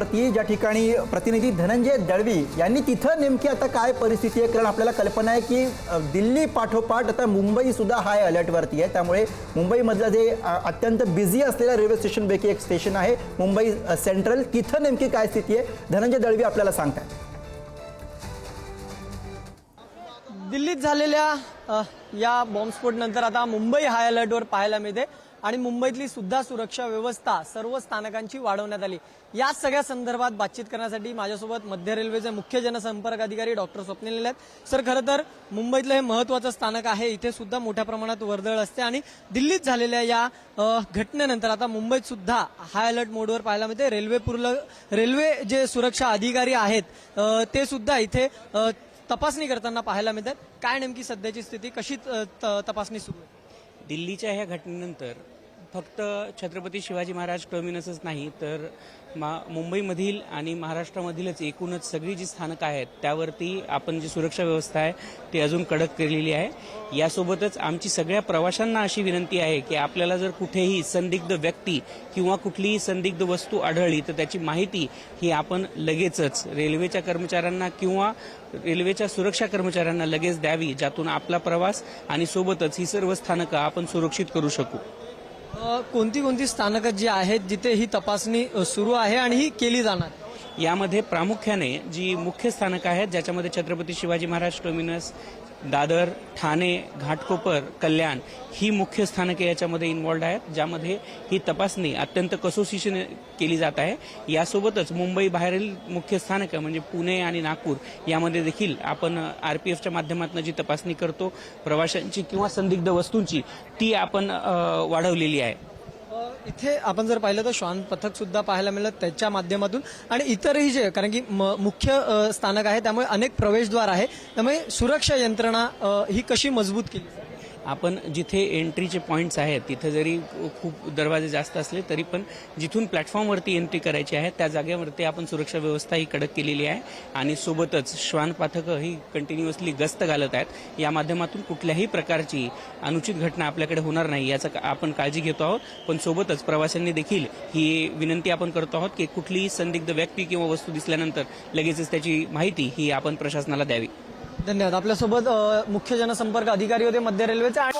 अलर्टवरती ज्या ठिकाणी प्रतिनिधी धनंजय दळवी यांनी तिथं नेमकी आता काय परिस्थिती आहे? कारण आपल्याला कल्पना आहे की दिल्ली पाठोपाठ आता मुंबई सुद्धा हाय अलर्टवरती आहे. त्यामुळे मुंबईमधलं जे अत्यंत बिझी असलेल्या रेल्वे स्टेशनपैकी एक स्टेशन आहे मुंबई सेंट्रल तिथं नेमकी काय स्थिती आहे? धनंजय दळवी आपल्याला सांगतात दिल्लीत झालेल्या या या बॉम्बस्फोटनंतर आता मुंबई हाय अलर्टवर पाहायला मिळते. आणि मुंबईतली सुद्धा सुरक्षा व्यवस्था सर्व स्थानकांची वाढवण्यात आली. या सगळ्या संदर्भात बातचीत करण्यासाठी माझ्यासोबत मध्य रेल्वेचे मुख्य जनसंपर्क अधिकारी डॉक्टर स्वप्नील आहेत सर खरं तर मुंबईतलं हे महत्वाचं स्थानक आहे. इथे सुद्धा मोठ्या प्रमाणात वर्दळ असते आणि दिल्लीत झालेल्या या घटनेनंतर आता मुंबईत सुद्धा हाय अलर्ट मोडवर पाहायला मिळते. रेल्वे पूर्ण रेल्वे जे सुरक्षा अधिकारी आहेत ते सुद्धा इथे तपासणी करताना पाहायला मिळतात. काय नेमकी सध्याची स्थिती? कशी त- तपासणी सुरू आहे? दिल्लीच्या ह्या घटनेनंतर फक्त छत्रपती शिवाजी महाराज टर्मिनसच नाही तर मा मुंबईमधील आणि महाराष्ट्रामधीलच एकूणच सगळी जी स्थानकं आहेत त्यावरती आपण जी सुरक्षा व्यवस्था आहे ती अजून कडक केलेली आहे. यासोबतच आमची सगळ्या प्रवाशांना अशी विनंती आहे की आपल्याला जर कुठेही संदिग्ध व्यक्ती किंवा कुठलीही संदिग्ध वस्तू आढळली तर त्याची माहिती ही आपण लगेचच रेल्वेच्या कर्मचाऱ्यांना किंवा रेल्वेच्या सुरक्षा कर्मचाऱ्यांना लगेच द्यावी ज्यातून आपला प्रवास आणि सोबतच ही सर्व स्थानकं आपण सुरक्षित करू शकू. कोणती कोणती स्थानकं जी आहेत जिथे ही तपासणी सुरू आहे आणि ही केली जाणार? यामध्ये प्रामुख्याने जी मुख्य स्थानकं आहेत ज्याच्यामध्ये छत्रपती शिवाजी महाराज टर्मिनस दादर ठाणे घाटकोपर कल्याण ही मुख्य स्थानके याच्यामध्ये इन्वॉल्ड आहेत ज्यामध्ये ही तपासणी अत्यंत कसोशीने केली जात आहे. यासोबतच मुंबई बाहेरील मुख्य स्थानकं म्हणजे पुणे आणि नागपूर यामध्ये देखील आपण आरपीएफच्या माध्यमातून जी तपासणी करतो प्रवाशांची किंवा संदिग्ध वस्तूंची ती आपण वाढवलेली आहे. इथे आपण जर पाहिलं तर श्वान पथक सुद्धा पाहायला मिळलं त्याच्या माध्यमातून. आणि इतरही जे कारण की म- मुख्य स्थानक आहे त्यामुळे अनेक प्रवेशद्वार आहे. त्यामुळे सुरक्षा यंत्रणा ही कशी मजबूत केली आपण जिथे एंट्रीचे पॉईंट्स आहेत तिथे जरी खूप दरवाजे जास्त असले तरी पण जिथून प्लॅटफॉर्मवरती एंट्री करायची आहे त्या जागेवरती आपण सुरक्षा व्यवस्था ही कडक केलेली आहे. आणि सोबतच श्वान पथकं ही कंटिन्युअसली गस्त घालत आहेत. या माध्यमातून कुठल्याही प्रकारची अनुचित घटना आपल्याकडे होणार नाही याचा का- आपण काळजी घेतो आहोत. पण सोबतच प्रवाशांनी देखील ही विनंती आपण करतो आहोत की कुठलीही संदिग्ध व्यक्ती किंवा वस्तू दिसल्यानंतर लगेचच त्याची माहिती ही आपण प्रशासनाला द्यावी. धन्यवाद. आपल्यासोबत मुख्य जनसंपर्क अधिकारी होते मध्य रेल्वेचे आणि